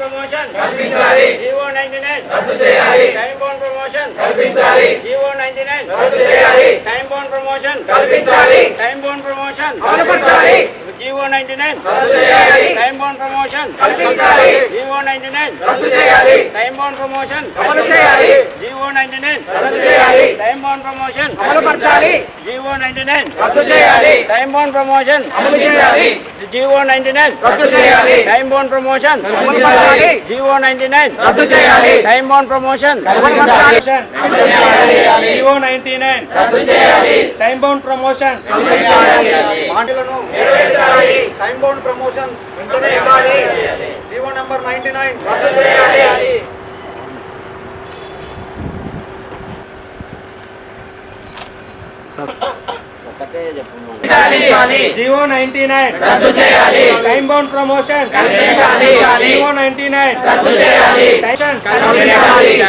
Bound promotion కల్పించాలి GO 99 రద్దు చేయాలి. టైం బౌండ్ ప్రమోషన్ కల్పించాలి. జీవో 99 రద్దు చేయాలి. టైం బౌండ్ ప్రమోషన్ కల్పించాలి. టైం బౌండ్ ప్రమోషన్ కల్పించాలి. GO ninety nine. Time bound promotion GO ninety nine. రద్దు చేయాలి. Time bound promotion GO ninety nine. Time bound promotion GO ninety nine. Time bound promotion GO ninety nine. Time bound promotion GO ninety nine. Time bound promotion GO ninety nine. Time bound promotion నెరవేర్చాలి. Time bound promotions వెంటనే ఇవ్వాలి. GO number ninety nine రద్దు చేయాలి. GO ninety nine రద్దు చేయాలి. Time bound promotion GO ninety nine రద్దు చేయాలి.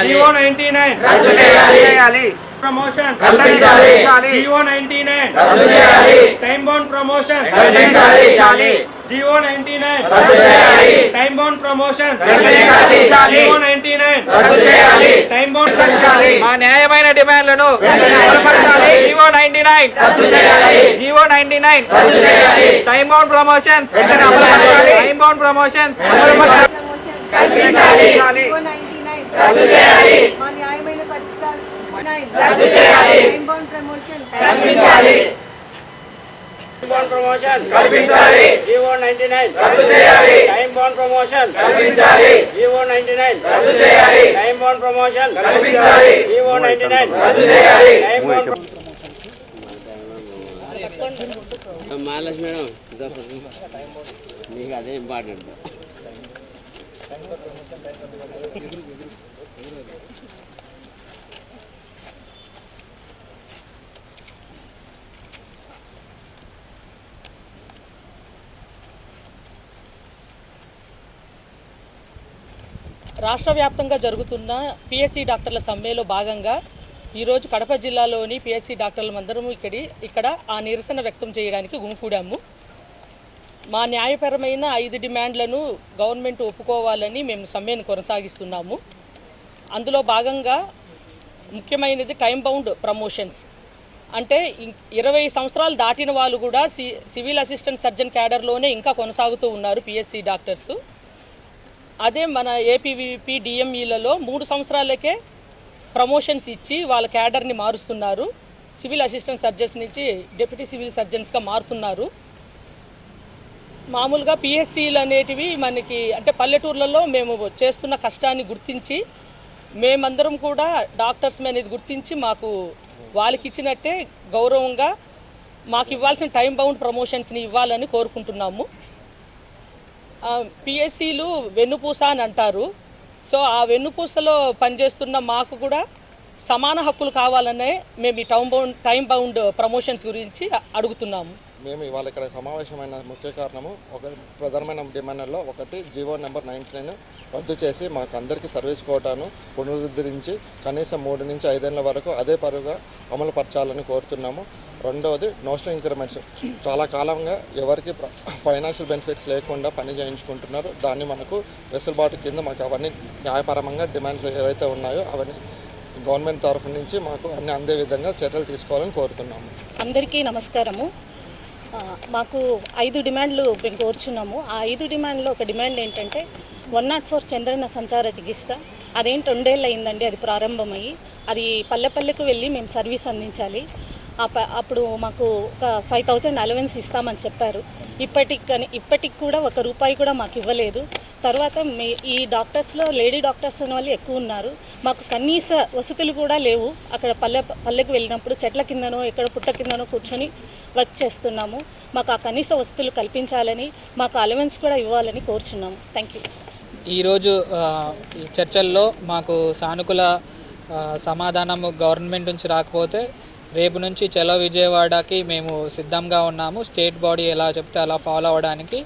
GO ninety nine రద్దు చేయాలి. ప్రమోషన్. కల్పించాలి. జీవో నైన్టీ నైన్ రద్దు చేయాలి టైం బౌండ్ ప్రమోషన్. కల్పించాలి. జీవో నైన్టీ నైన్ రద్దు చేయాలి. Time bound promotion. కల్పించాలి. జీవో నైన్టీ నైన్ రద్దు చేయాలి. టైం బౌండ్ కల్పించాలి. మా న్యాయమైన డిమాండ్లను అమలుపరచాలి జీవో నైన్టీ నైన్ రద్దు చేయాలి. జీవో నైన్టీ నైన్ రద్దు చేయాలి. Time bound promotions. వెంటనే అమలుపరచాలి. Time bound promotions. కల్పించాలి. రద్దు చేయాలి మా న్యాయమైన పరిష్కారం రద్దు చేయాలి ఇన్బౌండ్ ప్రమోషన్ కల్పించాలి. బౌండ్ ప్రమోషన్ కల్పించాలి. జీవో నైన్టీ నైన్ రద్దు చేయాలి. టైం బౌండ్ ప్రమోషన్ కల్పించాలి. జీవో నైన్టీ నైన్ రద్దు చేయాలి. టైం బౌండ్ ప్రమోషన్ కల్పించాలి. జీవో నైన్టీ నైన్ రద్దు చేయాలి. టైం బౌండ్ మహాలక్ష్మి మేడం నీకు అదే ఇంపార్టెంట్ రాష్ట్ర వ్యాప్తంగా జరుగుతున్న పిఎస్సి డాక్టర్ల సమ్మెలో భాగంగా ఈరోజు కడప జిల్లాలోని పిఎస్సి డాక్టర్లందరము ఇక్కడి ఇక్కడ ఆ నిరసన వ్యక్తం చేయడానికి గుమికూడాము. మా న్యాయపరమైన ఐదు డిమాండ్లను గవర్నమెంట్ ఒప్పుకోవాలని మేము సమ్మెను కొనసాగిస్తున్నాము. అందులో భాగంగా ముఖ్యమైనది టైం బౌండ్ ప్రమోషన్స్ అంటే ఇరవై సంవత్సరాలు దాటిన వాళ్ళు కూడా సి సివిల్ అసిస్టెంట్ సర్జన్ క్యాడర్లోనే ఇంకా కొనసాగుతూ ఉన్నారు పిఎస్సి డాక్టర్సు. అదే మన ఏపీవీపీ డిఎంఈలలో మూడు సంవత్సరాలకే ప్రమోషన్స్ ఇచ్చి వాళ్ళ క్యాడర్ని మారుస్తున్నారు. సివిల్ అసిస్టెంట్ సర్జన్స్ నుంచి డిప్యూటీ సివిల్ సర్జన్స్గా మారుతున్నారు. మామూలుగా పిహెచ్సిలు అనేటివి మనకి అంటే పల్లెటూర్లలో మేము చేస్తున్న కష్టాన్ని గుర్తించి మేమందరం కూడా డాక్టర్స్ అనేది గుర్తించి మాకు వాళ్ళకి ఇచ్చినట్టే గౌరవంగా మాకు ఇవ్వాల్సిన టైం బౌండ్ ప్రమోషన్స్ని ఇవ్వాలని కోరుకుంటున్నాము. పిఎస్సీలు వెన్నుపూస అని అంటారు. సో ఆ వెన్నుపూసలో పనిచేస్తున్న మాకు కూడా సమాన హక్కులు కావాలనే మేము ఈ time bound time bound promotions గురించి అడుగుతున్నాము. మేము ఇవాళ ఇక్కడ సమావేశమైన ముఖ్య కారణము ఒక ప్రధానమైన డిమాండ్లో ఒకటి జీవో నెంబర్ నైన్టీ నైన్ రద్దు చేసి మాకు అందరికీ సర్వీస్ కోటాను పునరుద్ధరించి కనీసం మూడు నుంచి ఐదేళ్ళ వరకు అదే పరుగా అమలు పరచాలని కోరుతున్నాము. రెండవది నోషనల్ ఇంక్రిమెంట్స్ చాలా కాలంగా ఎవరికి ఫైనాన్షియల్ బెనిఫిట్స్ లేకుండా పని చేయించుకుంటున్నారు. దాన్ని మనకు వెసులుబాటు కింద మాకు అవన్నీ న్యాయపరంగా డిమాండ్స్ ఏవైతే ఉన్నాయో అవన్నీ గవర్నమెంట్ తరఫు నుంచి మాకు అన్ని అందే విధంగా చర్యలు తీసుకోవాలని కోరుతున్నాము. అందరికీ నమస్కారము. మాకు ఐదు డిమాండ్లు మేము కోరుచున్నాము. ఆ ఐదు డిమాండ్లో ఒక డిమాండ్ ఏంటంటే వన్ నాట్ ఫోర్ చంద్రన సంచార చికిత్స. అదేంటి రెండేళ్ళు అయిందండి అది ప్రారంభమయ్యి. అది పల్లె పల్లెకు వెళ్ళి మేము సర్వీస్ అందించాలి. అప్పుడు మాకు ఒక ఫైవ్ థౌజండ్ అలవెన్స్ ఇస్తామని చెప్పారు. ఇప్పటికి కానీ ఇప్పటికి కూడా ఒక రూపాయి కూడా మాకు ఇవ్వలేదు. తర్వాత మీ ఈ డాక్టర్స్లో లేడీ డాక్టర్స్ అనే వాళ్ళు ఎక్కువ ఉన్నారు. మాకు కనీస వసతులు కూడా లేవు. అక్కడ పల్లె పల్లెకు వెళ్ళినప్పుడు చెట్ల కిందనో ఎక్కడ పుట్ట కిందనో కూర్చొని వర్క్ చేస్తున్నాము. మాకు ఆ కనీస వసతులు కల్పించాలని మాకు అలవెన్స్ కూడా ఇవ్వాలని కోరుచున్నాము థ్యాంక్ యూ ఈరోజు చర్చల్లో మాకు సానుకూల సమాధానము సమాధానం గవర్నమెంట్ నుంచి రాకపోతే రేపు నుంచి చలో విజయవాడకి మేము సిద్ధంగా ఉన్నాము. స్టేట్ బాడీ ఎలా చెప్తే అలా ఫాలో అవ్వడానికి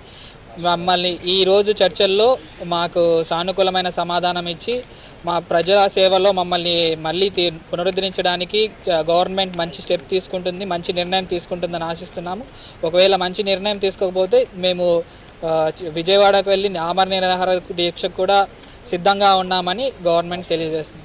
మమ్మల్ని ఈరోజు చర్చల్లో మాకు సానుకూలమైన సమాధానం ఇచ్చి మా ప్రజా సేవలో మమ్మల్ని మళ్ళీ పునరుద్ధరించడానికి గవర్నమెంట్ మంచి స్టెప్ తీసుకుంటుంది మంచి నిర్ణయం తీసుకుంటుందని ఆశిస్తున్నాము. ఒకవేళ మంచి నిర్ణయం తీసుకోకపోతే మేము విజయవాడకు వెళ్ళి ఆమరణ నిరాహార దీక్షకు కూడా సిద్ధంగా ఉన్నామని గవర్నమెంట్ తెలియజేస్తుంది.